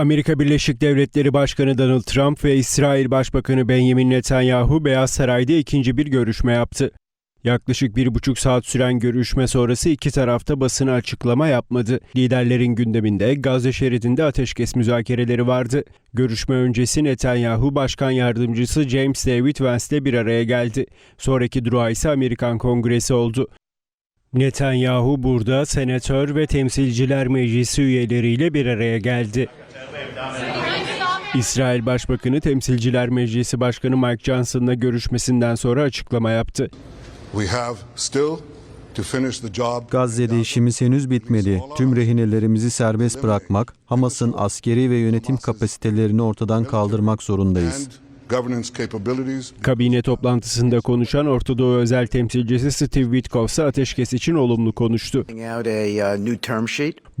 Amerika Birleşik Devletleri Başkanı Donald Trump ve İsrail Başbakanı Benjamin Netanyahu Beyaz Saray'da ikinci bir görüşme yaptı. Yaklaşık bir buçuk saat süren görüşme sonrası iki tarafta basına açıklama yapmadı. Liderlerin gündeminde Gazze şeridinde ateşkes müzakereleri vardı. Görüşme öncesi Netanyahu Başkan Yardımcısı James David Vance'le bir araya geldi. Sonraki durağı ise Amerikan Kongresi oldu. Netanyahu burada senatör ve temsilciler meclisi üyeleriyle bir araya geldi. İsrail Başbakanı Temsilciler Meclisi Başkanı Mike Johnson'la görüşmesinden sonra açıklama yaptı. Gazze'de işimiz henüz bitmedi. Tüm rehinelerimizi serbest bırakmak, Hamas'ın askeri ve yönetim kapasitelerini ortadan kaldırmak zorundayız. Kabine toplantısında konuşan Orta Doğu özel temsilcisi Steve Witkoff ise ateşkes için olumlu konuştu.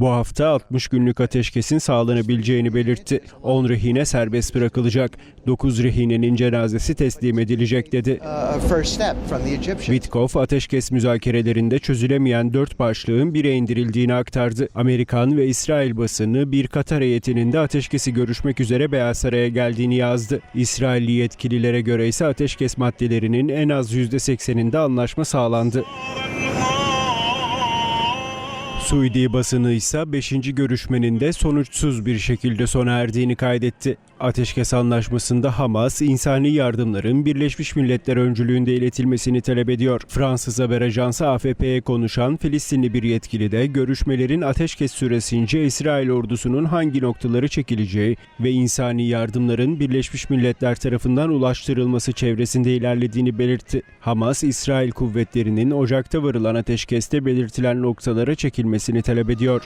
Uh. Bu hafta 60 günlük ateşkesin sağlanabileceğini belirtti. 10 rehine serbest bırakılacak. 9 rehinenin cenazesi teslim edilecek dedi. Egyptians. Witkoff ateşkes müzakerelerinde çözülemeyen dört başlığın bire indirildiğini aktardı. Amerikan ve İsrail basını bir Katar heyetinin de ateşkesi görüşmek üzere Beyaz Saray'a geldiğini yazdı. İsrailli yetkililere göre ise ateşkes maddelerinin en az %80'inde anlaşma sağlandı. Suudi basını ise 5. görüşmenin de sonuçsuz bir şekilde sona erdiğini kaydetti. Ateşkes anlaşmasında Hamas, insani yardımların Birleşmiş Milletler öncülüğünde iletilmesini talep ediyor. Fransız haber ajansı AFP'ye konuşan Filistinli bir yetkili de görüşmelerin ateşkes süresince İsrail ordusunun hangi noktaları çekileceği ve insani yardımların Birleşmiş Milletler tarafından ulaştırılması çevresinde ilerlediğini belirtti. Hamas, İsrail kuvvetlerinin Ocak'ta varılan ateşkeste belirtilen noktalara çekilmesini talep ediyor.